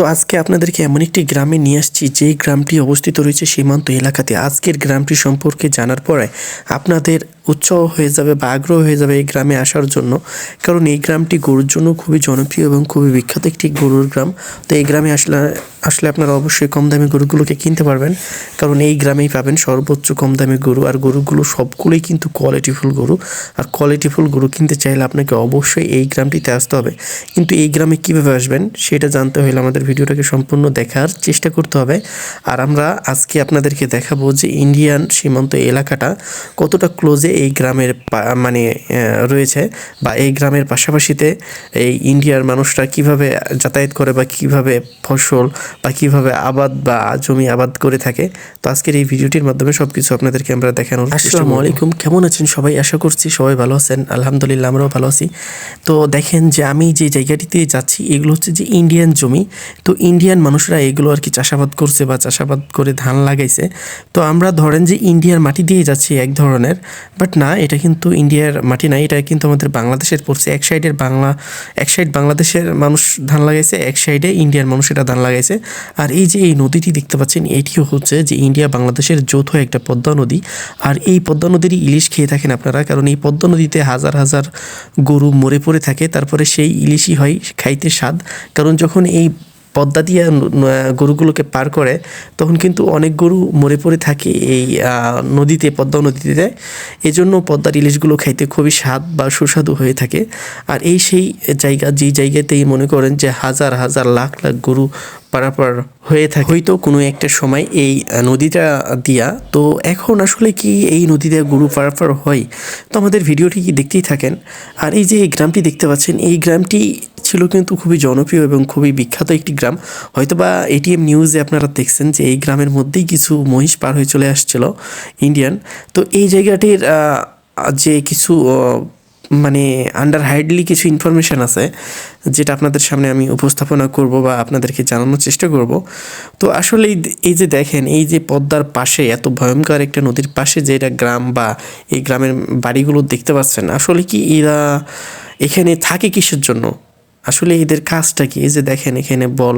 তো আজকে আপনাদেরকে এমন একটি গ্রামে নিয়ে আসছি, যেই গ্রামটি অবস্থিত রয়েছে সীমান্ত এলাকাতে। আজকের গ্রামটি সম্পর্কে জানার পরে আপনাদের উৎসাহ হয়ে যাবে বা আগ্রহ হয়ে যাবে এই গ্রামে আসার জন্য। কারণ এই গ্রামটি গরুর জন্য খুবই জনপ্রিয় এবং খুবই বিখ্যাত একটি গরুর গ্রাম। তো এই গ্রামে আসলে আসলে আপনারা অবশ্যই কম দামি গরুগুলোকে কিনতে পারবেন। কারণ এই গ্রামেই পাবেন সর্বোচ্চ কম দামি গরু। আর গরুগুলো সবগুলোই কিন্তু কোয়ালিটিফুল গরু। আর কোয়ালিটিফুল গরু কিনতে চাইলে আপনাকে অবশ্যই এই গ্রামটিতে আসতে হবে। কিন্তু এই গ্রামে কীভাবে আসবেন, সেটা জানতে হলে আমাদের ভিডিওটাকে সম্পূর্ণ দেখার চেষ্টা করতে হবে। আর আমরা আজকে আপনাদেরকে দেখাবো যে ইন্ডিয়ান সীমান্ত এলাকাটা কতটা ক্লোজে এই গ্রামের মানে রয়েছে বা এই গ্রামের পাশাপাশিতে এই ইন্ডিয়ার মানুষরা কীভাবে যাতায়াত করে বা কীভাবে ফসল বা কীভাবে আবাদ বা জমি আবাদ করে থাকে, তো আজকের এই ভিডিওটির মাধ্যমে সব কিছু আপনাদেরকে আমরা দেখানোর আসসালামু আলাইকুম, কেমন আছেন সবাই? আশা করছি সবাই ভালো আছেন। আলহামদুলিল্লাহ, আমরাও ভালো আছি। তো দেখেন যে আমি যে জায়গাটিতে যাচ্ছি, এগুলো হচ্ছে যে ইন্ডিয়ান জমি। তো ইন্ডিয়ান মানুষরা এগুলো আর কি চাষাবাদ করছে বা চাষাবাদ করে ধান লাগাইছে। তো আমরা ধরেন যে ইন্ডিয়ার মাটি দিয়ে যাচ্ছি এক ধরনের বাট না, এটা কিন্তু ইন্ডিয়ার মাটি না, এটা কিন্তু আমাদের বাংলাদেশের পড়ছে। এক সাইডের বাংলা, এক সাইড বাংলাদেশের মানুষ ধান লাগাইছে, এক সাইডে ইন্ডিয়ার মানুষ এটা ধান লাগাইছে। আর এই যে এই নদীটি দেখতে পাচ্ছেন, এটিও হচ্ছে যে ইন্ডিয়া বাংলাদেশের যৌথ একটা পদ্মা নদী। আর এই পদ্মা নদীরই ইলিশ খেয়ে থাকেন আপনারা, কারণ এই পদ্মা নদীতে হাজার হাজার গরু মরে পড়ে থাকে, তারপরে সেই ইলিশই হয় খাইতে স্বাদ। কারণ যখন এই পদ্মা দিয়ে গরুগুলোকে পার করে, তখন কিন্তু অনেক গরু মরে পড়ে থাকে এই নদীতে, পদ্মা নদীতে। এই জন্য পদ্মার ইলিশগুলো খাইতে খুবই স্বাদ বা সুস্বাদু হয়ে থাকে। আর এই সেই জায়গা যেই জায়গাতেই মনে করেন যে হাজার হাজার লাখ লাখ গরু পারাপার হয়ে থাকে। হয়তো কোনো একটা সময় এই নদীটা দিয়া, তো এখন আসলে কি এই নদীতে গরু পারাপার হয়? তো আমাদের ভিডিওটি কি দেখতেই থাকেন। আর এই যে গ্রামটি দেখতে পাচ্ছেন, এই গ্রামটি ছিল কিন্তু খুবই জনপ্রিয় এবং খুবই বিখ্যাত একটি গ্রাম। হয়তোবা এটিএম নিউজে আপনারা দেখছেন যে এই গ্রামের মধ্যেই কিছু মহিষ পার হয়ে চলে আসছিল ইন্ডিয়ান তো এই জায়গাটির যে কিছু মানে আন্ডার হাইডলি কিছু ইনফরমেশন আছে, যেটা আপনাদের সামনে আমি উপস্থাপনা করব বা আপনাদেরকে জানানোর চেষ্টা করব। তো আসলে এই যে- দেখেন, এই যে পদ্মার পাশে এত ভয়ঙ্কর একটা নদীর পাশে যে এটা গ্রাম বা এই গ্রামের বাড়িগুলো দেখতে পাচ্ছেন, আসলে কি এরা এখানে থাকে কিসের জন্য? আসলে এদের কাজটা কি? এই যে দেখেন এখানে বল,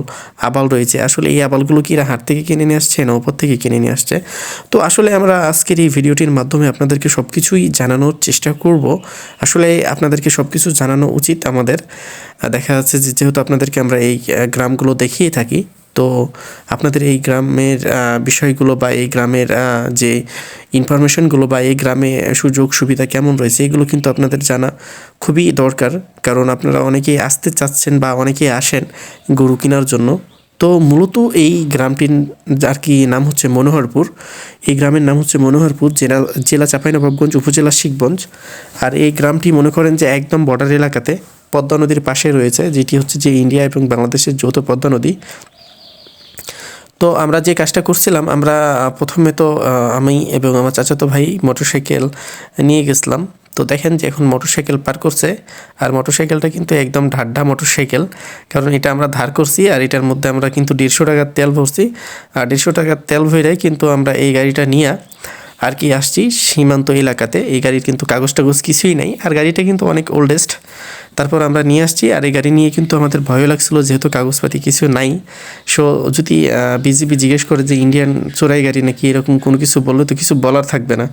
আবাল রয়েছে। আসলে এই আবালগুলো কি এরা হাট থেকে কিনে নিয়ে আসছে না ওপর থেকে কিনে নিয়ে আসছে? তো আসলে আমরা আজকের এই ভিডিওটির মাধ্যমে আপনাদেরকে সব কিছুই জানানোর চেষ্টা করব। আসলে আপনাদেরকে সব কিছু জানানো উচিত আমাদের। দেখা যাচ্ছে যে যেহেতু আপনাদেরকে আমরা এই গ্রামগুলো দেখিয়ে থাকি তো আপনাদের এই গ্রামের বিষয়গুলো বা এই গ্রামের যে ইনফরমেশনগুলো বা এই গ্রামে সুযোগ সুবিধা কেমন রয়েছে, এগুলো কিন্তু আপনাদের জানা খুবই দরকার। কারণ আপনারা অনেকেই আসতে চাচ্ছেন বা অনেকেই আসেন গরু কেনার জন্য। তো মূলত এই গ্রামটির আর কি নাম হচ্ছে মনোহরপুর। এই গ্রামের নাম হচ্ছে মনোহরপুর জেলা জেলা চাঁপাইনবাবগঞ্জ উপজেলা শিখগঞ্জ। আর এই গ্রামটি মনে করেন যে একদম বর্ডার এলাকাতে পদ্মা নদীর পাশে রয়েছে, যেটি হচ্ছে যে ইন্ডিয়া এবং বাংলাদেশের যৌথ পদ্মা নদী। তো আমরা যে কাজটা করছিলাম, আমরা প্রথমে তো আমি এবং আমার চাচাতো ভাই মোটরসাইকেল নিয়ে গেছিলাম। তো দেখেন যে এখন মোটরসাইকেল পার করছে, আর মোটরসাইকেলটা কিন্তু একদম ঢাড্ডা মোটরসাইকেল। কারণ এটা আমরা ধার করছি, আর এটার মধ্যে আমরা কিন্তু দেড়শো টাকার তেল ভরছি। আর দেড়শো টাকার তেল ভরে কিন্তু আমরা এই গাড়িটা নিয়ে আর কি আসছি, সীমান্ত এলাকাতে। এই গাড়ির কিন্তু কাগজ টাগজ কিছুই নাই, আর গাড়িটা কিন্তু অনেক ওল্ডেস্ট তারপর আমরা নিয়ে আসছি, আর এই গাড়ি নিয়ে কিন্তু আমাদের ভয় লাগছিল যেহেতু কাগজপাতি কিছু নাই। সো যদি বিজিবি জিজ্ঞেস করে যে ইন্ডিয়ান চোরাই গাড়ি নাকি এরকম কোনো কিছু বললে, তো কিছু বলার থাকবে না।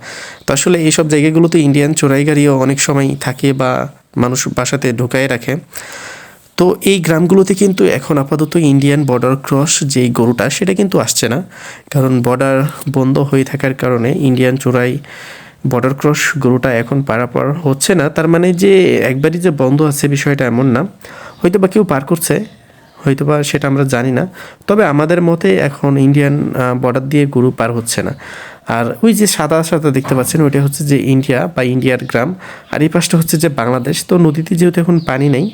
তো আসলে এইসব জায়গাগুলোতে ইন্ডিয়ান চোরাই গাড়িও অনেক সময় থাকে বা মানুষ বাসাতে ঢোকায় রাখে। তো এই গ্রামগুলোতে কিন্তু এখন আপাতত ইন্ডিয়ান বর্ডার ক্রস যেই গরুটা, সেটা কিন্তু আসছে না। কারণ বর্ডার বন্ধ হয়ে থাকার কারণে ইন্ডিয়ান চোরাই বর্ডার ক্রস গরুটা এখন পারাপার হচ্ছে না। তার মানে যে একবারই যে বন্ধ আছে বিষয়টা এমন না। হয়তো বা কেউ পার করছে হয়তো বা সেটা আমরা জানি না। তবে আমাদের মতে এখন ইন্ডিয়ান বর্ডার দিয়ে গরু পার হচ্ছে না। আর ওই যে সাদা সাদা দেখতে পাচ্ছেন, ওইটা হচ্ছে যে ইন্ডিয়া বা ইন্ডিয়ার গ্রাম। আর এই পাশটা হচ্ছে যে বাংলাদেশ। তো নদীতে যেহেতু এখন পানি নেই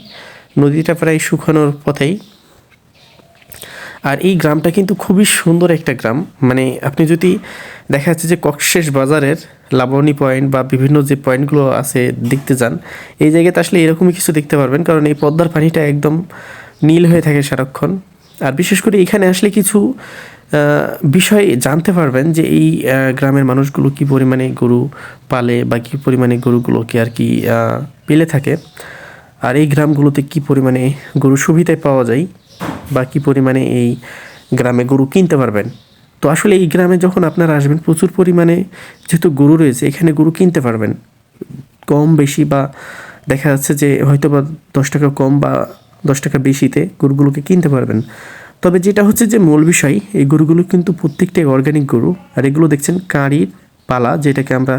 নদীটা প্রায় শুকানোর পথেই। আর এই গ্রামটা কিন্তু খুবই সুন্দর একটা গ্রাম। মানে আপনি যদি দেখা যাচ্ছে যে কক্সেস বাজারের লাবণী পয়েন্ট বা বিভিন্ন যে পয়েন্টগুলো আছে দেখতে যান, এই জায়গাতে আসলে এরকমই কিছু দেখতে পারবেন। কারণ এই পদ্মার পানিটা একদম নীল হয়ে থাকে সারাক্ষণ। আর বিশেষ করে এখানে আসলে কিছু বিষয় জানতে পারবেন যে এই গ্রামের মানুষগুলো কি পরিমাণে গরু পালে বা কী পরিমাণে গরুগুলোকে আর কি পেলে থাকে। আর এই গ্রামগুলোতে কি পরিমাণে গরু সুবিধায় পাওয়া যায় বা কী পরিমাণে এই গ্রামে গরু কিনতে পারবেন? তো আসলে এই গ্রামে যখন আপনারা আসবেন, প্রচুর পরিমাণে যেহেতু গরু রয়েছে, এখানে গরু কিনতে পারবেন। কম বেশি বা দেখা যাচ্ছে যে হয়তো বা দশ টাকা কম বা দশ টাকা বেশিতে গরুগুলোকে কিনতে পারবেন। তবে যেটা হচ্ছে যে মূল বিষয়, এই গরুগুলো কিন্তু প্রত্যেকটাই অর্গানিক গরু। আর এগুলো দেখছেন কাঁড়ির পালা, যেটাকে আমরা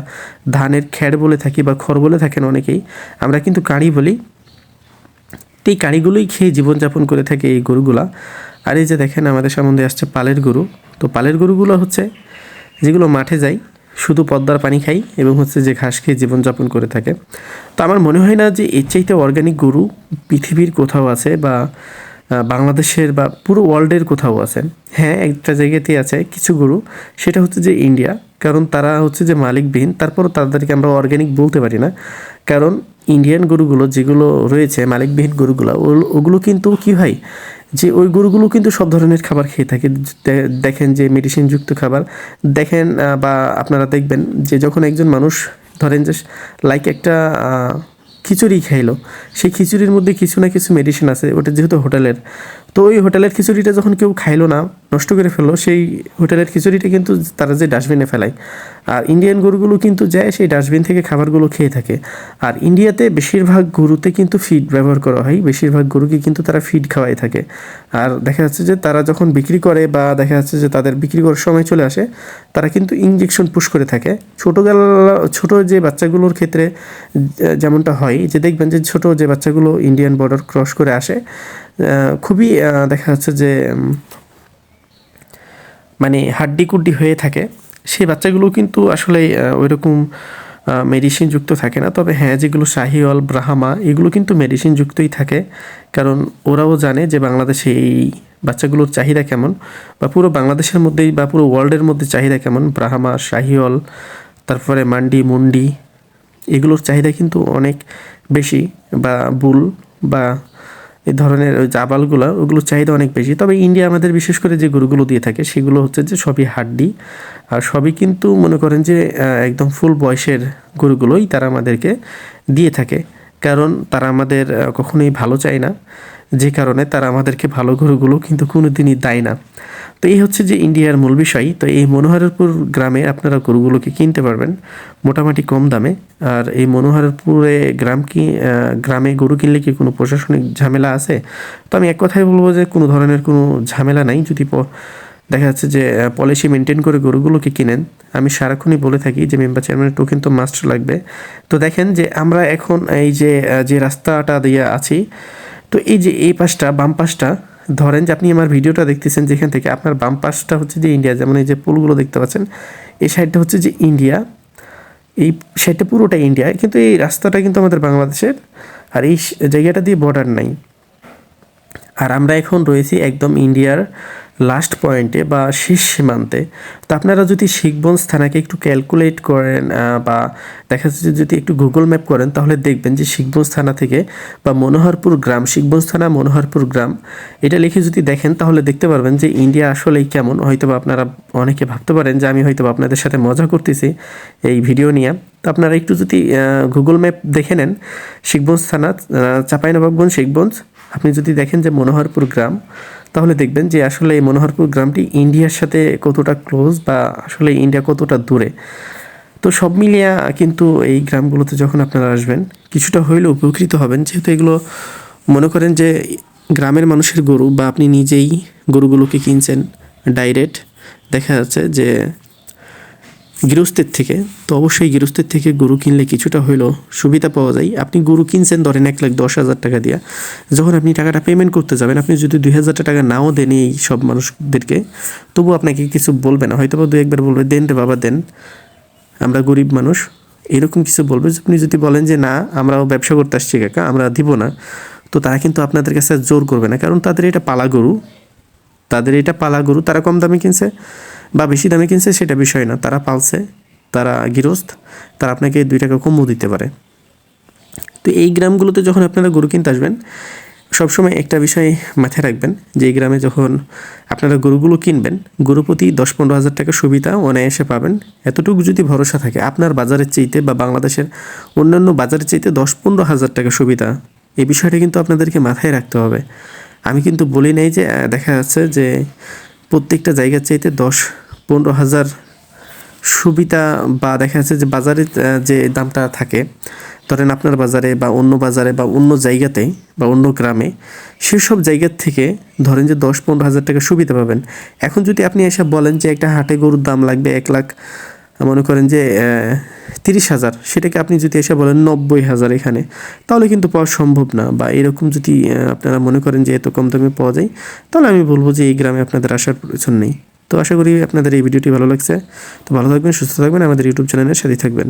ধানের খ্যাড় বলে থাকি বা খড় বলে থাকেন অনেকেই। আমরা কিন্তু কাঁড়ি বলি। তো এই কাড়িগুলোই খেয়ে জীবনযাপন করে থাকে এই গরুগুলা। আর এই যে দেখেন, আমাদের সম্বন্ধে আসছে পালের গরু। তো পালের গরুগুলো হচ্ছে যেগুলো মাঠে যায় শুধু পদ্মার পানি খাই এবং হচ্ছে যে ঘাস খেয়ে জীবনযাপন করে থাকে। তো আমার মনে হয় না যে এর চাইতে অর্গ্যানিক গরু পৃথিবীর কোথাও আছে বা বাংলাদেশের বা পুরো ওয়ার্ল্ডের কোথাও আছে। হ্যাঁ একটা জায়গাতেই আছে কিছু গরু। সেটা হচ্ছে যে ইন্ডিয়া কারণ তারা হচ্ছে যে মালিকবিহীন তারপরও তাদেরকে আমরা অর্গানিক বলতে পারি না। কারণ ইন্ডিয়ান গরুগুলো যেগুলো রয়েছে মালিকবিহীন গরুগুলো ওগুলো- কিন্তু কি হয় যে ওই গরুগুলো কিন্তু সব ধরনের খাবার খেয়ে থাকে। দেখেন যে মেডিসিনযুক্ত খাবার, দেখেন বা আপনারা দেখবেন যে যখন একজন মানুষ, ধরেন যে লাইক একটা খিচুড়ি খাইলো। সেই খিচুড়ির মধ্যে কিছু না কিছু মেডিসিন আছে ওটা যেহেতু হোটেলের। তো ওই হোটেলের খিচুড়িটা যখন কেউ খাইলো না, নষ্ট করে ফেলল, সেই হোটেলের খিচুড়িটা কিন্তু তারা যে ডাস্টবিনে ফেলায়। আর ইন্ডিয়ান গরুগুলো কিন্তু যায় সেই ডাস্টবিন থেকে খাবারগুলো খেয়ে থাকে। আর ইন্ডিয়াতে বেশিরভাগ গরুতে কিন্তু ফিড ব্যবহার করা হয়। বেশিরভাগ গরুকে কিন্তু তারা ফিড খাওয়াই থাকে। আর দেখা যাচ্ছে যে তারা যখন বিক্রি করে বা দেখা যাচ্ছে যে তাদের বিক্রি করার সময় চলে আসে, তারা কিন্তু ইঞ্জেকশন পুশ করে থাকে। ছোটোবেলা, ছোট যে বাচ্চাগুলোর ক্ষেত্রে যেমনটা হয়, যে দেখবেন যে ছোটো যে বাচ্চাগুলো ইন্ডিয়ান বর্ডার ক্রস করে আসে খুবই দেখা যাচ্ছে যে মানে হাড্ডি কুড্ডি হয়ে থাকে। সেই বাচ্চাগুলো কিন্তু আসলে ওইরকম মেডিসিন যুক্ত থাকে না। তবে হ্যাঁ যেগুলো শাহিওয়াল, ব্রাহামা, এগুলো কিন্তু মেডিসিন যুক্তই থাকে। কারণ ওরাও জানে যে বাংলাদেশে এই বাচ্চাগুলোর চাহিদা কেমন বা পুরো বাংলাদেশের মধ্যেই বা পুরো ওয়ার্ল্ডের মধ্যে চাহিদা কেমন। ব্রাহামা, শাহিওয়াল, তারপরে মান্ডি, মুন্ডি, এগুলোর চাহিদা কিন্তু অনেক বেশি বা বুল বা এই ধরনের ওই জাবালগুলো ওগুলো চাহিদা অনেক বেশি। তবে ইন্ডিয়া আমাদের বিশেষ করে যে গরুগুলো দিয়ে থাকে, সেগুলো হচ্ছে যে সবই হাড্ডি। আর সবই কিন্তু মনে করেন যে একদম ফুল বয়সের গরুগুলোই তারা আমাদেরকে দিয়ে থাকে। কারণ তারা আমাদের কখনোই ভালো চায় না। যে কারণে তারা আমাদেরকে ভালো গরুগুলো কিন্তু কোনো দিনই দেয় না। তো এই হচ্ছে যে ইন্ডিয়ার মূল বিষয়। তো এই মনোহরপুর গ্রামে আপনারা গরুগুলোকে কিনতে পারবেন মোটামুটি কম দামে। আর এই মনোহরপুরে গ্রাম কি গ্রামে গরু কিনলে কি কোনো প্রশাসনিক ঝামেলা আছে? তো আমি এক কথাই বলব যে কোনো ধরনের কোনো ঝামেলা নাই। যদি দেখা যাচ্ছে যে পলিসি মেনটেন করে গরুগুলোকে কিনেন, আমি সারাক্ষণই বলে থাকি যে মেম্বার চেয়ারম্যানের টোকেন তো মাস্ট লাগবে। তো দেখেন যে আমরা এখন এই যে যে রাস্তাটা দিয়ে আছি তো এই যে এই পাশটা, বাম পাশটা, ধরেন যে আপনি আমার ভিডিওটা দেখতেছেন যেখান থেকে আপনার বাম পাশটা হচ্ছে যে ইন্ডিয়া যেমন এই যে পুলগুলো দেখতে পাচ্ছেন, এই সাইডটা হচ্ছে যে ইন্ডিয়া এই সাইডটা পুরোটা ইন্ডিয়া কিন্তু এই রাস্তাটা কিন্তু আমাদের বাংলাদেশের, আর এই জায়গাটা দিয়ে বর্ডার নাই। আর আমরা এখন রয়েছি একদম ইন্ডিয়ার লাস্ট পয়েন্টে বা শেষ সীমান্তে, তো আপনারা যদি শিখবঞ্জ থানাকে একটু ক্যালকুলেট করেন বা দেখা যাচ্ছে যদি একটু গুগল ম্যাপ করেন, তাহলে দেখবেন যে শিখবঞ্জ থানা থেকে বা মনোহরপুর গ্রাম শিখবঞ্জ থানা মনোহরপুর গ্রাম, এটা লিখে যদি দেখেন, তাহলে দেখতে পারবেন যে ইন্ডিয়া আসলেই কেমন। হয়তো আপনারা অনেকে ভাবতে পারেন যে আমি হয়তো আপনাদের সাথে মজা করতেছি এই ভিডিও নিয়ে। তো আপনারা একটু যদি গুগল ম্যাপ দেখে নেন শিখবঞ্জ থানা চাঁপাইনবাবগঞ্জ শিখবঞ্জ আপনি যদি দেখেন যে মনোহরপুর গ্রাম, তাহলে দেখবেন যে আসলে এই মনোহরপুর গ্রামটি ইন্ডিয়ার সাথে কতটা ক্লোজ বা আসলে ইন্ডিয়া কতটা দূরে। তো সব মিলিয়ে কিন্তু এই গ্রামগুলোতে যখন আপনারা আসবেন, কিছুটা হইলেও উপকৃত হবেন। যেহেতু এগুলো মনে করেন যে গ্রামের মানুষের গরু বা আপনি নিজেই গরুগুলোকে কিনছেন ডাইরেক্ট দেখা যাচ্ছে যে গৃহস্থের থেকে, তো অবশ্যই গৃহস্থের থেকে গরু কিনলে কিছুটা হইলেও সুবিধা পাওয়া যায়। আপনি গরু কিনছেন ধরেন এক লাখ দশ হাজার টাকা দিয়া। যখন আপনি টাকাটা পেমেন্ট করতে যাবেন, আপনি যদি দুই হাজার টাকা নাও দেন এই সব মানুষদেরকে, তবু আপনাকে কিছু বলবে না। হয়তো বা দু একবার বলবে, দেন রে বাবা, দেন। আমরা গরিব মানুষ। এরকম কিছু বলবে। আপনি যদি বলেন যে, না, আমরাও ব্যবসা করতে আসছি কাকা আমরা দিব না। তো তারা কিন্তু আপনাদের কাছে জোর করবে না। কারণ তাদের এটা পালা গরু। তাদের এটা পালা গরু, তারা কম দামে কিনছে। বা বেশি দামে কিনছে সেটা বিষয় না। তারা পালছে, তারা গৃহস্থ, তারা আপনাকে দুই টাকা কমও দিতে পারে। তো এই গ্রামগুলোতে যখন আপনারা গরু কিনতে আসবেন, সবসময় একটা বিষয় মাথায় রাখবেন যে এই গ্রামে যখন আপনারা গরুগুলো কিনবেন, গরু প্রতি দশ পনেরো হাজার টাকা সুবিধা অনায়াসে পাবেন। এতটুকু যদি ভরসা থাকে, আপনার বাজারের চাইতে বা বাংলাদেশের অন্যান্য বাজারের চাইতে দশ পনেরো হাজার টাকা সুবিধা, এই বিষয়টা কিন্তু আপনাদেরকে মাথায় রাখতে হবে। আমি কিন্তু বলি নাই যে দেখা যাচ্ছে যে প্রত্যেকটা জায়গার চাইতে দশ, পনেরো হাজার সুবিধা বা দেখা যাচ্ছে যে বাজারে যে দামটা থাকে, ধরেন আপনার বাজারে বা অন্য বাজারে বা অন্য জায়গাতে বা অন্য গ্রামে, সেসব জায়গার থেকে ধরেন যে দশ, পনেরো হাজার টাকা সুবিধা পাবেন। এখন যদি আপনি এসে বলেন যে একটা হাটে গরুর দাম লাগবে এক লাখ মনে করেন যে তিরিশ হাজার, সেটাকে আপনি যদি এসে বলেন নব্বই হাজার এখানে, তাহলে কিন্তু পাওয়া সম্ভব না। বা এরকম যদি আপনারা মনে করেন যে এত কম দামে পাওয়া যায়, তাহলে আমি বলব যে এই গ্রামে আপনাদের আসার প্রয়োজন নেই। তো আশা করি আপনাদের এই ভিডিওটি ভালো লাগছে। তো ভালো থাকবেন, সুস্থ থাকবেন, আমাদের ইউটিউব চ্যানেলের সাথে থাকবেন।